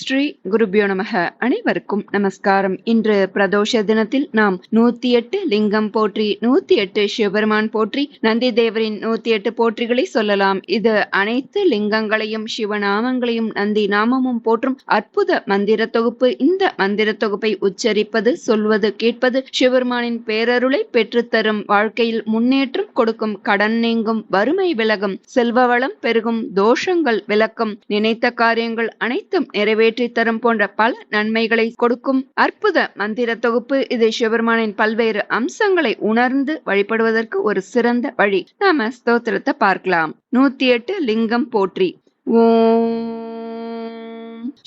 ஸ்ரீ குருபியோ நமக. அனைவருக்கும் நமஸ்காரம். இன்று பிரதோஷ தினத்தில் நாம் நூத்தி எட்டு லிங்கம் போற்றி நூத்தி எட்டு சிவபெருமான் போற்றி நந்தி தேவரின் நூத்தி எட்டு போற்றிகளை சொல்லலாம். இது அனைத்து லிங்கங்களையும் சிவநாமங்களையும் நந்தி நாமமும் போற்றும் அற்புத மந்திர தொகுப்பு. இந்த மந்திர தொகுப்பை உச்சரிப்பது சொல்வது கேட்பது சிவபெருமானின் பேரருளை பெற்றுத்தரும் வாழ்க்கையில் முன்னேற்றம் கொடுக்கும் கடன் நீங்கும் வறுமை விலகும் செல்வ வளம் பெருகும் தோஷங்கள் விளக்கும் நினைத்த காரியங்கள் அனைத்தும் நிறைவேற்ற தரும் போன்ற பல நன்மைகளை கொடுக்கும் அற்புத மந்திர தொகுப்பு இது சிவபெருமானின் பல்வேறு அம்சங்களை உணர்ந்து வழிபடுவதற்கு ஒரு சிறந்த வழி. நாம ஸ்தோத்திரத்தை பார்க்கலாம். நூத்தி எட்டு லிங்கம் போற்றி. ஓம்.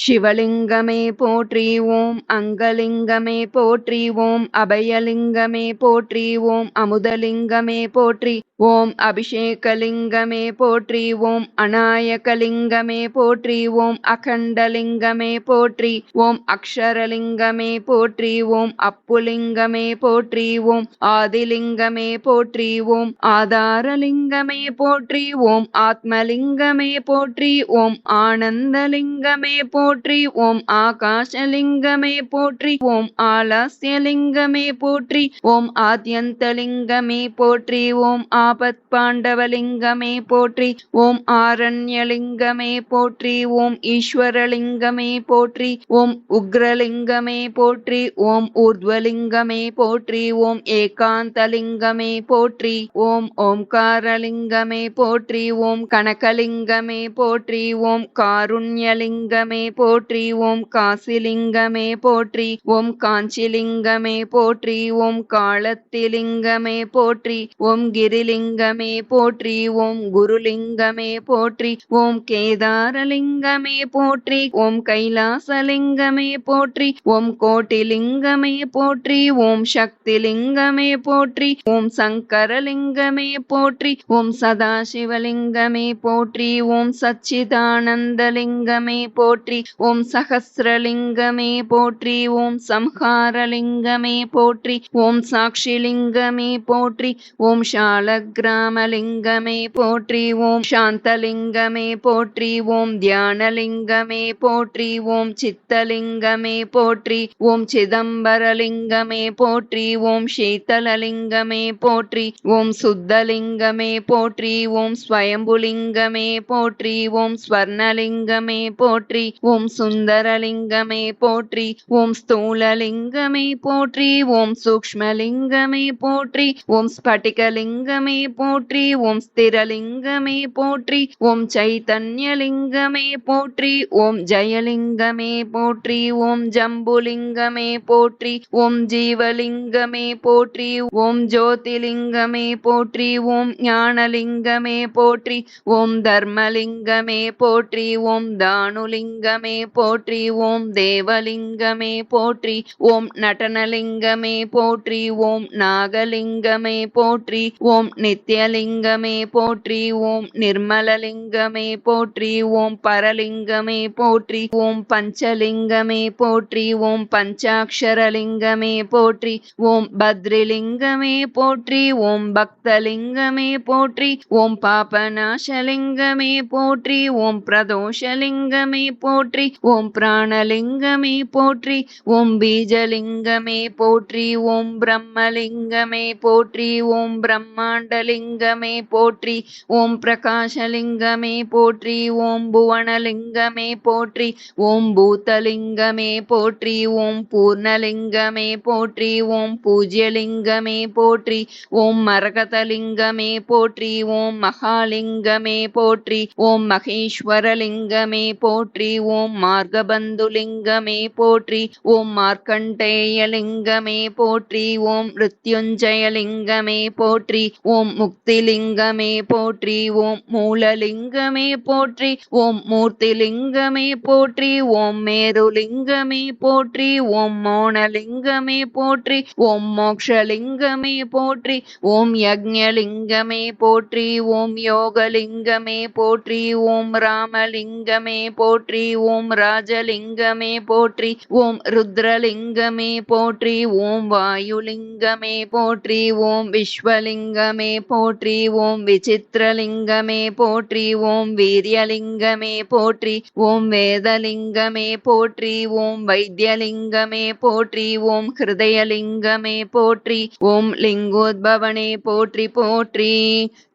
சிவலிங்கமே போற்றி ஓம் அங்கலிங்கமே போற்றி ஓம் அபயலிங்கமே போற்றி ஓம் அமுதலிங்கமே போற்றி ஓம் அபிஷேகலிங்கமே போற்றி ஓம் அநாயகலிங்கமே போற்றி ஓம் அகண்டலிங்கமே போற்றி ஓம் அக்ஷரலிங்கமே போற்றி ஓம் அப்புலிங்கமே போற்றி ஓம் ஆதிலிங்கமே போற்றி ஓம் ஆதாரலிங்கமே போற்றி ஓம் ஆத்மலிங்கமே போற்றி ஓம் ஆனந்தலிங்கமே போற்றி ஓம் ஆகாஷலிங்கமே போற்றி ஓம் ஆலாஸ்யலிங்கமே போற்றி ஓம் ஆத்யந்தலிங்கமே போற்றி ஓம் ஆபத் பாண்டவலிங்கமே போற்றி ஓம் ஆரண்யலிங்கமே போற்றி ஓம் ஈஸ்வரலிங்கமே போற்றி ஓம் உக்ரலிங்கமே போற்றி ஓம் ஊர்த்வலிங்கமே போற்றி ஓம் ஏகாந்தலிங்கமே போற்றி ஓம் ஓம்காரலிங்கமே போற்றி ஓம் கனகலிங்கமே போற்றி ஓம் காருண்யலிங்கமே காஞ்சிலிங்கமே போற்றி ஓம் காசிலிங்கமே போற்றி ஓம் காஞ்சிலிங்கமே போற்றி ஓம் காலத்திலிங்கமே போற்றி ஓம் கிரிலிங்கமே போற்றி ஓம் குருலிங்கமே போற்றி ஓம் கேதாரலிங்கமே போற்றி ஓம் கைலாசலிங்கமே போற்றி ஓம் கோட்டிலிங்கமே போற்றி ஓம் சக்திலிங்கமே போற்றி ஓம் சங்கரலிங்கமே போற்றி ஓம் சதாசிவலிங்கமே போற்றி ஓம் சச்சிதானந்தலிங்கமே போற்றி போற்றி ஓம் சகசிரலிங்கமே போற்றி ஓம் சம்ஹாரலிங்கமே போற்றி ஓம் சாட்சிலிங்கமே போற்றி ஓம் ஷாலகிராமலிங்கமே போற்றி ஓம் சாந்தலிங்கமே போற்றி ஓம் தியானலிங்கமே போற்றி ஓம் சித்தலிங்கமே போற்றி ஓம் சிதம்பரலிங்கமே போற்றி ஓம் சீதலலிங்கமே போற்றி ஓம் சுத்தலிங்கமே போற்றி ஓம் ஸ்வயம்புலிங்கமே போற்றி ஓம் ஸ்வர்ணலிங்கமே போற்றி ஓம் சுந்தரலிங்கமே போற்றி ஓம் ஸ்தூலலிங்கமே போற்றி ஓம் சூக்மலிங்கமே போற்றி ஓம் ஸ்பட்டிகலிங்கமே போற்றி ஓம் ஸ்திரலிங்கமே போற்றி ஓம் சைத்தன்யலிங்கமே போற்றி ஓம் ஜயலிங்கமே போற்றி ஓம் ஜம்புலிங்கமே போற்றி ஓம் ஜீவலிங்கமே போற்றி ஓம் ஜோதிலிங்கமே போற்றி ஓம் ஞானலிங்கமே போற்றி ஓம் தர்மலிங்கமே போற்றி ஓம் தானுலிங்க நடனலிங்கமே போற்றி ஓம் தேவலிங்கமே போற்றி ஓம் நடனலிங்கமே போற்றி ஓம் நாகலிங்கமே போற்றி ஓம் நித்யலிங்கமே போற்றி ஓம் நிர்மலலிங்கமே போற்றி ஓம் பரலிங்கமே போற்றி ஓம் பஞ்சலிங்கமே போற்றி ஓம் பஞ்சாட்சரலிங்கமே போற்றி ஓம் பத்ரிலிங்கமே போற்றி ஓம் பக்தலிங்கமே போற்றி ஓம் பாபநாசலிங்கமே போற்றி ஓம் பிரதோஷலிங்கமே போற்றி ஓம் பிராணலிங்கமே போற்றி ஓம் பீஜலிங்கமே போற்றி ஓம் பிரம்மலிங்கமே போற்றி ஓம் பிரம்மாண்டலிங்கமே போற்றி ஓம் பிரகாஷலிங்கமே போற்றி ஓம் புவனலிங்கமே போற்றி ஓம் பூத்தலிங்கமே போற்றி ஓம் பூர்ணலிங்கமே போற்றி ஓம் பூஜ்யலிங்கமே போற்றி ஓம் மரகதலிங்கமே போற்றி ஓம் மகாலிங்கமே போற்றி ஓம் மகேஸ்வரலிங்கமே போற்றி ஓம் மார்கபந்துலிங்கமே போற்றி ஓம் மார்க்கண்டேயலிங்கமே போற்றி ஓம் மிருத்யுஞ்சயலிங்கமே போற்றி ஓம் முக்திலிங்கமே போற்றி ஓம் மூலலிங்கமே போற்றி ஓம் மூர்த்திலிங்கமே போற்றி ஓம் மேருலிங்கமே போற்றி ஓம் மோனலிங்கமே போற்றி ஓம் மோக்ஷலிங்கமே போற்றி ஓம் யக்ஞலிங்கமே போற்றி ஓம் யோகலிங்கமே போற்றி ஓம் ராமலிங்கமே போற்றி போற்றி ஓம் ராஜலிங்கமே போற்றி ஓம் ருத்ரலிங்கமே போற்றி ஓம் வாயுலிங்கமே போற்றி ஓம் விஸ்வலிங்கமே போற்றி ஓம் விசித்திரலிங்கமே போற்றி ஓம் வீரியலிங்கமே போற்றி ஓம் வேதலிங்கமே போற்றி ஓம் வைத்தியலிங்கமே போற்றி ஓம் ஹிருதயலிங்கமே போற்றி ஓம் லிங்கோத்பவனே போற்றி போற்றி.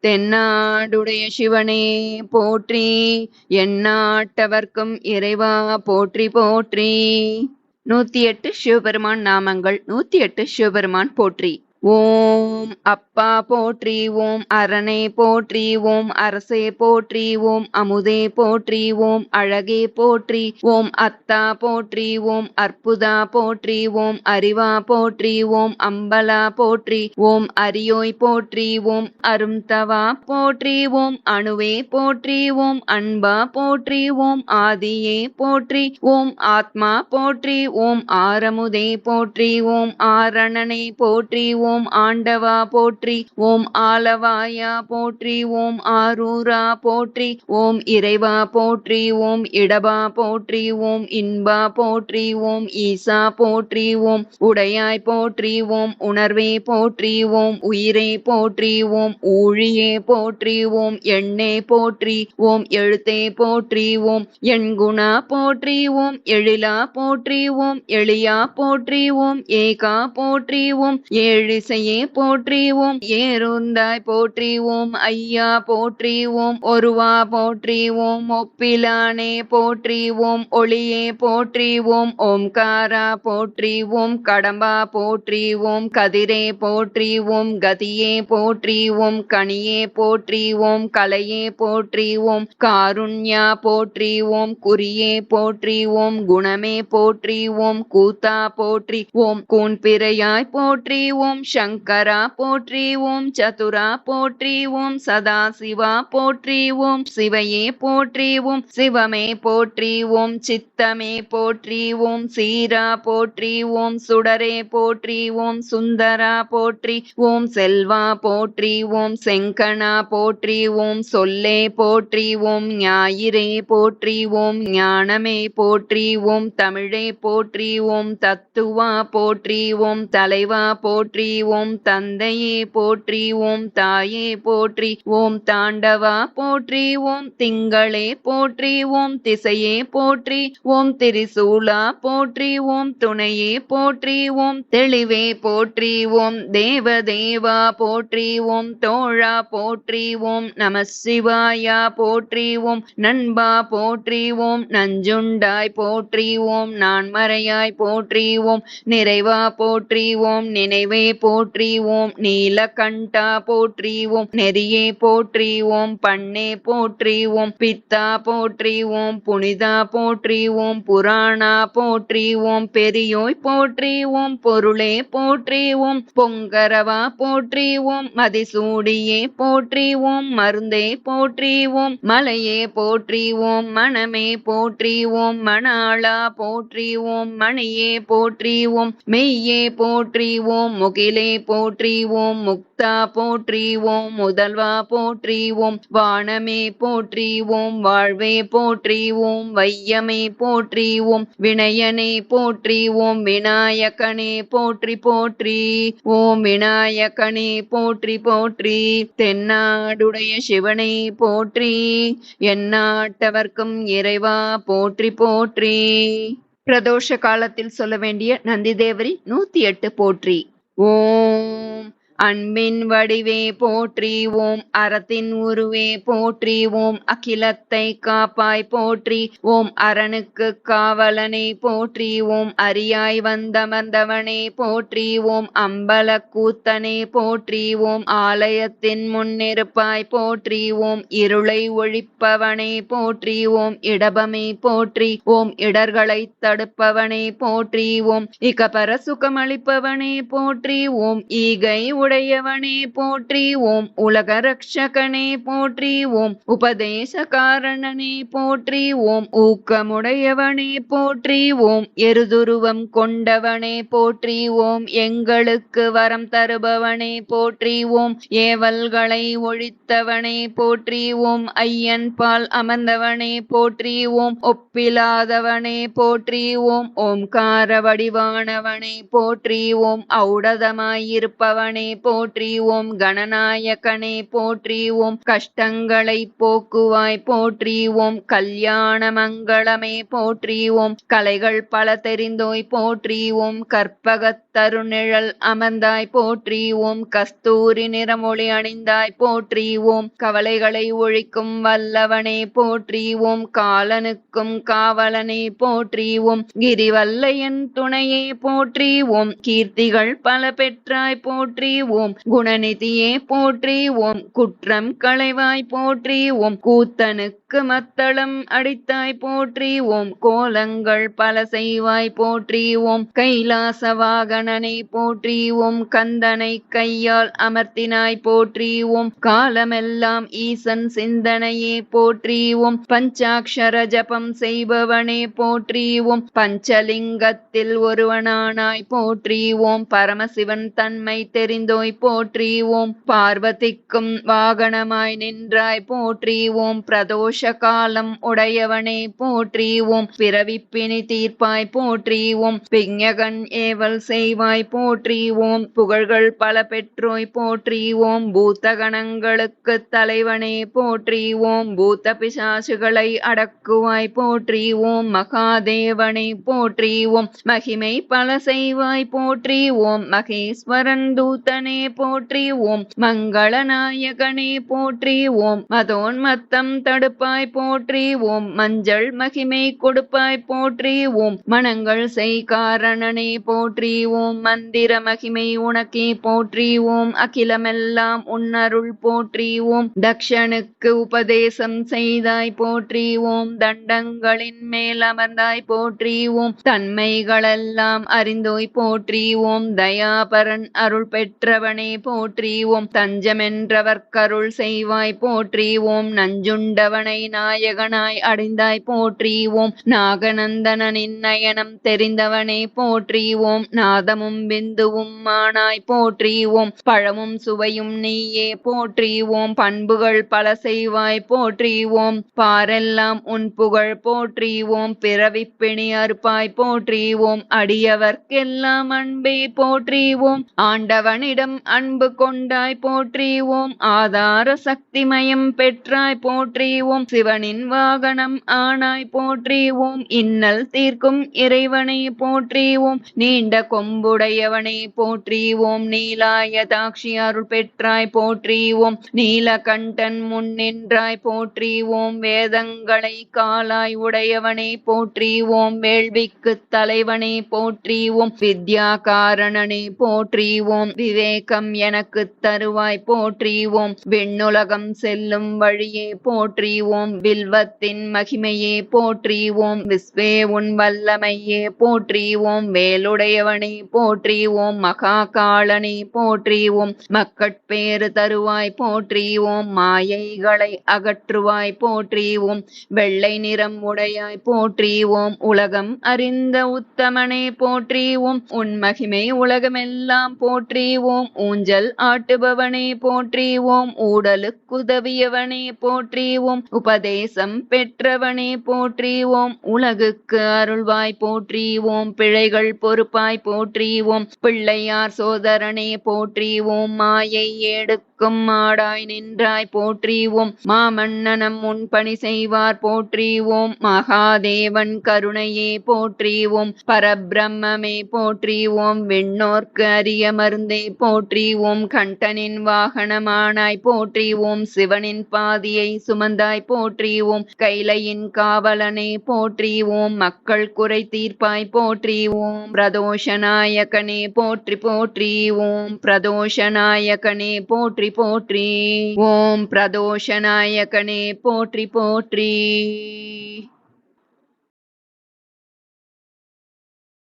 தென்னாடுடைய சிவனே போற்றி எந்நாட்டவர்க்கும் இறைவா போற்றி போற்றி. நூத்தி எட்டு சிவபெருமான் நாமங்கள் நூத்தி எட்டு சிவபெருமான் போற்றி. ஓம் அப்பா போற்றி ஓம் அரணே போற்றி ஓம் அரசே போற்றி ஓம் அமுதே போற்றி ஓம் அழகே போற்றி ஓம் அத்தா போற்றி ஓம் அற்புதா போற்றி ஓம் அறிவா போற்றி ஓம் அம்பலா போற்றி ஓம் அரியோய் போற்றி ஓம் அரும்தவா போற்றி ஓம் அணுவே போற்றி ஓம் அன்பா போற்றி ஓம் ஆதியே போற்றி ஓம் ஆத்மா போற்றி ஓம் ஆரமுதே போற்றி ஓம் ஆரணனே போற்றி ஓம் ஓம் ஆண்டவா போற்றி ஓம் ஆலவாயா போற்றி ஓம் ஆரூரா போற்றி ஓம் இறைவா போற்றி ஓம் இடபா போற்றி ஓம் இன்பா போற்றி ஓம் ஈசா போற்றி ஓம் உடையாய் போற்றி ஓம் உணர்வே போற்றி ஓம் உயிரே போற்றி ஓம் ஊழியே போற்றி ஓம் எண்ணே போற்றி ஓம் எழுத்தே போற்றி ஓம் எண்குணா போற்றி ஓம் எழிலா போற்றி ஓம் எளியா போற்றி ஓம் ஏகா போற்றி ஓம் ஏழு போற்றி போற்றிவோம். ஏறுந்தாய் போற்றிவோம். ஐயா போற்றிவோம். ஒருவா போற்றிவோம். ஒப்பிலானே போற்றிவோம். ஒளியே போற்றிவோம். ஓம் ஓம்காரா போற்றிவோம். கடம்பா போற்றிவோம். கதிரே போற்றிவோம். கதியே போற்றிவோம். கனியே போற்றிவோம். கலையே போற்றிவோம். காருண்யா போற்றிவோம். குறியே போற்றிவோம். குணமே போற்றிவோம். கூத்தா போற்றி ஓம் கூன்பிறையாய் போற்றி ஓம் சங்கரா போற்றி ஓம் சதுரா போற்றி ஓம் சதாசிவா போற்றி ஓம் சிவையே போற்றி ஓம் சிவமே போற்றி ஓம் சித்தமே போற்றி ஓம் சீரா போற்றி ஓம் சுடரே போற்றி ஓம் சுந்தரா போற்றி ஓம் செல்வா போற்றி ஓம் செங்கனா போற்றி ஓம் சொல்லே போற்றி ஓம் ஞாயிறே போற்றி ஓம் ஞானமே போற்றி ஓம் தமிழே போற்றி ஓம் தத்துவா போற்றி ஓம் தலைவா போற்றி ஓம் தந்தையே போற்றி ஓம் தாயே போற்றி ஓம் தாண்டவா போற்றி ஓம் திங்களே போற்றி ஓம் திசையே போற்றி ஓம் திரிசூலா போற்றி ஓம் துணையே போற்றி ஓம் தெளிவே போற்றி ஓம் தேவ தேவா போற்றி ஓம் தோழா போற்றி ஓம் நம சிவாயா போற்றி ஓம் நண்பா போற்றி ஓம் நஞ்சுண்டாய் போற்றி ஓம் நான்மறையாய் போற்றி ஓம் நிறைவா போற்றி ஓம் நினைவே போ போற்றிவோம் நீலகண்டா போற்றிவோம் நெறியே போற்றிவோம் பண்ணே போற்றிவோம் பித்தா போற்றிவோம் புனிதா போற்றிவோம் புராணா போற்றிவோம் பெரியோய் போற்றிவோம் பொருளே போற்றிவோம் பொங்கரவா போற்றிவோம் மதிசூடியே போற்றிவோம் மருந்தே போற்றிவோம் மலையே போற்றிவோம் மனமே போற்றிவோம் மணாளா போற்றிவோம் மணியே போற்றிவோம் மெய்யே போற்றிவோம் முகிலே முகிலே போற்றி ஓம் முக்தா போற்றி ஓம் முதல்வா போற்றி ஓம் வானமே போற்றி ஓம் வாழ்வே போற்றி ஓம் வையமே போற்றி ஓம் வினயனே போற்றி ஓம் விநாயகனே போற்றி போற்றி ஓம் விநாயகனே போற்றி போற்றி தென்னாடுடைய சிவனை போற்றி எந்நாட்டவர்க்கும் இறைவா போற்றி போற்றி. பிரதோஷ காலத்தில் சொல்ல வேண்டிய நந்திதேவரி நூத்தி எட்டு போற்றி. ஓம் அன்பின் வடிவே போற்றி ஓம் அறத்தின் உருவே போற்றி ஓம் அகிலத்தை காப்பாய் போற்றி ஓம் அரணுக்கு காவலனை போற்றி ஓம் அரியாய் வந்தமர்ந்தவனே போற்றி ஓம் அம்பல கூத்தனே போற்றி ஓம் ஆலயத்தின் முன்னிருப்பாய் போற்றி ஓம் இருளை ஒழிப்பவனே போற்றி ஓம் இடபமே போற்றி ஓம் இடர்களை தடுப்பவனே போற்றிவோம் இகபர சுகமளிப்பவனே போற்றி ஓம் ஈகை உடையவனே போற்றி ஓம் உலக ரக்ஷகனே போற்றி ஓம் உபதேச காரணனே போற்றி ஓம் ஊக்கமுடையவனே போற்றி ஓம் எருதுருவம் கொண்டவனே போற்றி ஓம் எங்களுக்கு வரம் தருபவனே போற்றி ஓம் ஏவல்களை ஒழித்தவனே போற்றி ஓம் ஐயன் பால் அமர்ந்தவனே போற்றி ஓம் ஒப்பிலாதவனே போற்றி ஓம் ஓம்கார வடிவானவனே போற்றி ஓம் ஔடதமாயிருப்பவனே போற்றி ஓம் கணநாயகனே போற்றி ஓம் கஷ்டங்களை போக்குவாய் போற்றி ஓம் கல்யாண மங்களமே போற்றி ஓம் கலைகள் பல தெரிந்தோய் போற்றி ஓம் கற்பகத் தருநிழல் அமர்ந்தாய் போற்றி ஓம் கஸ்தூரி நிறமொழி அணிந்தாய் போற்றி ஓம் கவலைகளை ஒழிக்கும் வல்லவனே போற்றி ஓம் காலனுக்கும் காவலனே போற்றி ஓம் கிரிவல்லையன் துணையே போற்றி ஓம் கீர்த்திகள் பல பெற்றாய் போற்றி ஓம் குணநிதியே போற்றி ஓம் குற்றம் களைவாய் போற்றி ஓம் கூத்தனுக்கு மத்தளம் அடித்தாய் போற்றி ஓம் கோலங்கள் பல செய்வாய் போற்றி ஓம் கைலாச வாகனனை போற்றி ஓம் கந்தனை கையால் அமர்த்தினாய் போற்றி ஓம் காலமெல்லாம் ஈசன் சிந்தனையே போற்றி ஓம் பஞ்சாட்சர ஜபம் செய்பவனே போற்றி ஓம் பஞ்சலிங்கத்தில் ஒருவனானாய் போற்றி ஓம் பரமசிவன் தன்மை தெரிந்தோய் போற்றி ஓம் பார்வதிக்கும் வாகனமாய் நின்றாய் போற்றி ஓம் பிரதோஷ காலம் உடையவனை போற்றியுவோம் பிறவிப்பினி தீர்ப்பாய் போற்றியுவோம் பிஞகன் ஏவல் செய்வாய் போற்றியுவோம் புகழ்கள் பல பெற்றோய் போற்றியுவோம் பூத்தகணங்களுக்கு தலைவனே போற்றியுவோம் பூத்த பிசாசுகளை அடக்குவாய் போற்றியுவோம் மகாதேவனை போற்றியுவோம் மகிமை பல செய்வாய் போற்றியுவோம் மகேஸ்வரன் தூத்தனே போற்றி மங்களநாயகனே போற்றி மதோன்மத்தம் தடுப்ப கொடுப்பாய் போற்றி ஓம் மஞ்சள் மகிமை கொடுப்பாய் போற்றி ஓம் மனங்கள் செய் காரணனை போற்றி ஓம் மந்திர மகிமை உனக்கே போற்றி ஓம் அகிலமெல்லாம் உன்னருள் போற்றி ஓம் தக்ஷனுக்கு உபதேசம் செய்தாய் போற்றி ஓம் தண்டங்களின் மேல் அமர்ந்தாய் போற்றி ஓம் தன்மைகளெல்லாம் அறிந்தோய் போற்றி ஓம் தயாபரன் அருள் பெற்றவனே போற்றி ஓம் தஞ்சமென்றவர்க்கருள் செய்வாய் போற்றி ஓம் நஞ்சுண்டவனை நாயகனாய் அடைந்தாய் போற்றி ஓம் நாகநந்தனின் நயனம் தெரிந்தவனே போற்றி ஓம் நாதமும் பிந்துவும் மானாய் போற்றி ஓம் பழமும் சுவையும் நீயே போற்றி ஓம் பண்புகள் பல செய்வாய் போற்றி ஓம் பாரெல்லாம் உன் புகழ் போற்றி ஓம் பிணி அறுப்பாய் போற்றி ஓம் அடியவர்க்கெல்லாம் அன்பே போற்றி ஓம் ஆண்டவனிடம் அன்பு கொண்டாய் போற்றி ஓம் ஆதார சக்திமயம் பெற்றாய் போற்றி ஓம் சிவனின் வாகனம் ஆனாய் போற்றிவோம். இன்னல் தீர்க்கும் இறைவனை போற்றிவோம். நீண்ட கொம்புடையவனே போற்றிவோம். நீலாய தாட்சி அருள் பெற்றாய் போற்றிவோம். நீலகண்டன் முன் நின்றாய் வேதங்களை காலாய் உடையவனே போற்றிவோம். வேள்விக்கு தலைவனே போற்றிவோம். வித்யா காரணனை போற்றிவோம். விவேகம் எனக்கு தருவாய் போற்றிவோம். விண்ணுலகம் செல்லும் வழியே போற்றிவோம். ஓம் வில்வத்தின் மகிமையே போற்றி ஓம் விஸ்வே உன் வல்லமையே போற்றி ஓம் வேலுடையவனே போற்றி ஓம் மகா காலனை போற்றி ஓம் மக்கட்பேறு தருவாய் போற்றி ஓம் மாயைகளை அகற்றுவாய் போற்றி ஓம் வெள்ளை நிறம் உடையாய் போற்றி ஓம் உலகம் அறிந்த உத்தமனே போற்றி ஓம் உன் மகிமை உலகமெல்லாம் போற்றி ஓம் ஊஞ்சல் ஆட்டுபவனே போற்றி ஓம் ஊடலுக்குதவியவனே போற்றி ஓம் உபதேசம் பெற்றவனே போற்றி ஓம் உலகுக்கு அருள்வாய் போற்றி ஓம் பிழைகள் பொறுப்பாய் போற்றி ஓம் பிள்ளையார் சோதரனே போற்றி ஓம் மாயை எடுக்கும் மாடாய் நின்றாய் போற்றிவோம். மாமன்னனம் உன் பணி செய்வார் போற்றிவோம். மகாதேவன் கருணையே போற்றிவோம். பரபிரம்மே போற்றிவோம். விண்ணோர்க்கு அரிய மருந்தே போற்றிவோம். கண்டனின் வாகனமானாய் போற்றிவோம். சிவனின் பாதியை சுமந்தாய் போற்றிவோம். கைலையின் காவலனே போற்றி ஓம் மக்கள் குறை தீர்ப்பாய் போற்றிவோம். பிரதோஷநாயகனே போற்றி போற்றி ஓம் பிரதோஷநாயகனே போற்றி போற்றி. போற்றி ஓம் பிரதோஷ நாயகனே போற்றி போற்றி.